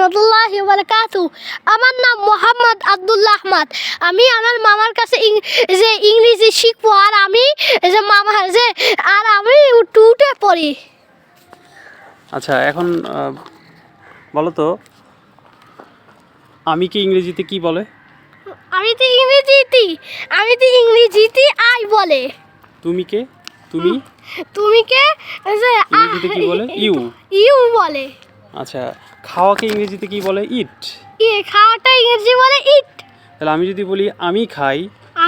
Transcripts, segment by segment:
রহমতুল্লাহি বারাকাতু আমার নাম মোহাম্মদ আব্দুল্লাহ আহমদ। আমি আমার মামার কাছে যে ইংরেজি শিখব আর আমি যে মামা যে আর আমি টুটে পড়ি। আচ্ছা এখন বলো তো আমি কি ইংরেজিতে কি বলে? আমি তো ইংরেজিতে আমি তো ইংরেজিতে আই বলে। তুমি কে? তুমি? তুমি কে? যে ইংরেজিতে কি বলে? You. ইউ বলে। আচ্ছা খাওয়াকে ইংরেজিতে কি বলে ইট ই খাওয়াটা ইংরেজি বলে ইট তাহলে আমি যদি বলি আমি খাই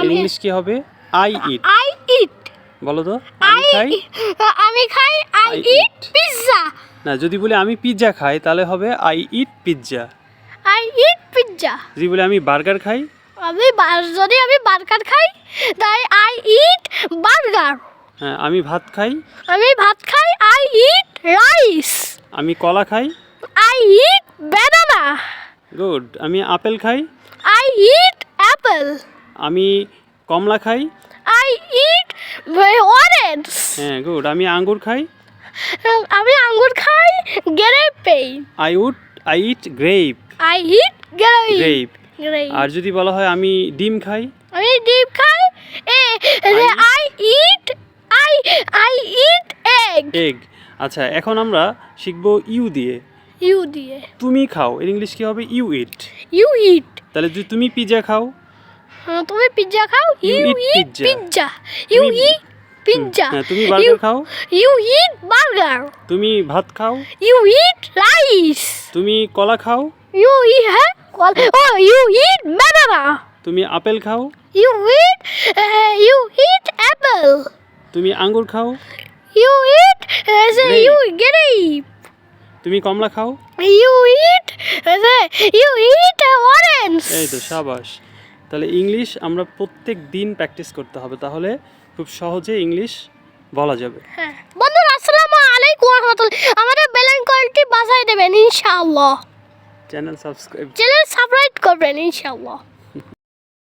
ইংলিশ কি হবে? আই ইট আই ইট বলো তো আমি আই খাই আমি খাই আই ইট. পিৎজা না যদি বলি আমি পিৎজা খাই তাহলে হবে I eat pizza I eat pizza যদি বলি আমি বার্গার খাই আমি যদি আমি বার্গার খাই তাই আই ইট বার্গার হ্যাঁ আমি ভাত খাই। আমি ভাত খাই আই ইট আমি কলা খাই। আই ইট ব্যানানা গুড আমি আপেল খাই। আই ইট অ্যাপেল আমি কমলা খাই। আই ইট অরেঞ্জ হ্যাঁ গুড আমি আঙ্গুর খাই। আমি আঙ্গুর খাই grape I would I eat grape I eat grape আর যদি বলা হয় আমি ডিম খাই। আমি ডিম খাই এ I eat I I eat egg egg আচ্ছা এখন আমরা শিখব ইউ দিয়ে। ইউ দিয়ে। তুমি খাও এর ইংলিশ কি হবে? You eat. You eat. তাহলে যদি তুমি পিৎজা খাও? তুমি পিৎজা খাও? You eat. Pizza you eat pizza হ্যাঁ তুমি বার্গার খাও? You eat burger. তুমি ভাত খাও? You eat rice. তুমি কলা খাও? ইউ ই হ্যাঁ কলা। ও ইউ ইট ব্যানানা তুমি আপেল খাও? You eat you eat apple. তুমি আঙ্গুর খাও? ইউ তুমি কমলা খাও? You eat you eat orange এই তো সাবাস। তাহলে ইংলিশ আমরা প্রত্যেক দিন প্র্যাকটিস করতে হবে তাহলে খুব সহজে ইংলিশ বলা যাবে। হ্যাঁ। বন্ধুরা আসসালামু আলাইকুম রহমতুল্লাহ আমাদের বেলান কোয়ালিটি বাসায় দেবেন ইনশাআল্লাহ। চ্যানেল সাবস্ক্রাইব চ্যানেল সাবস্ক্রাইব করবেন ইনশাআল্লাহ।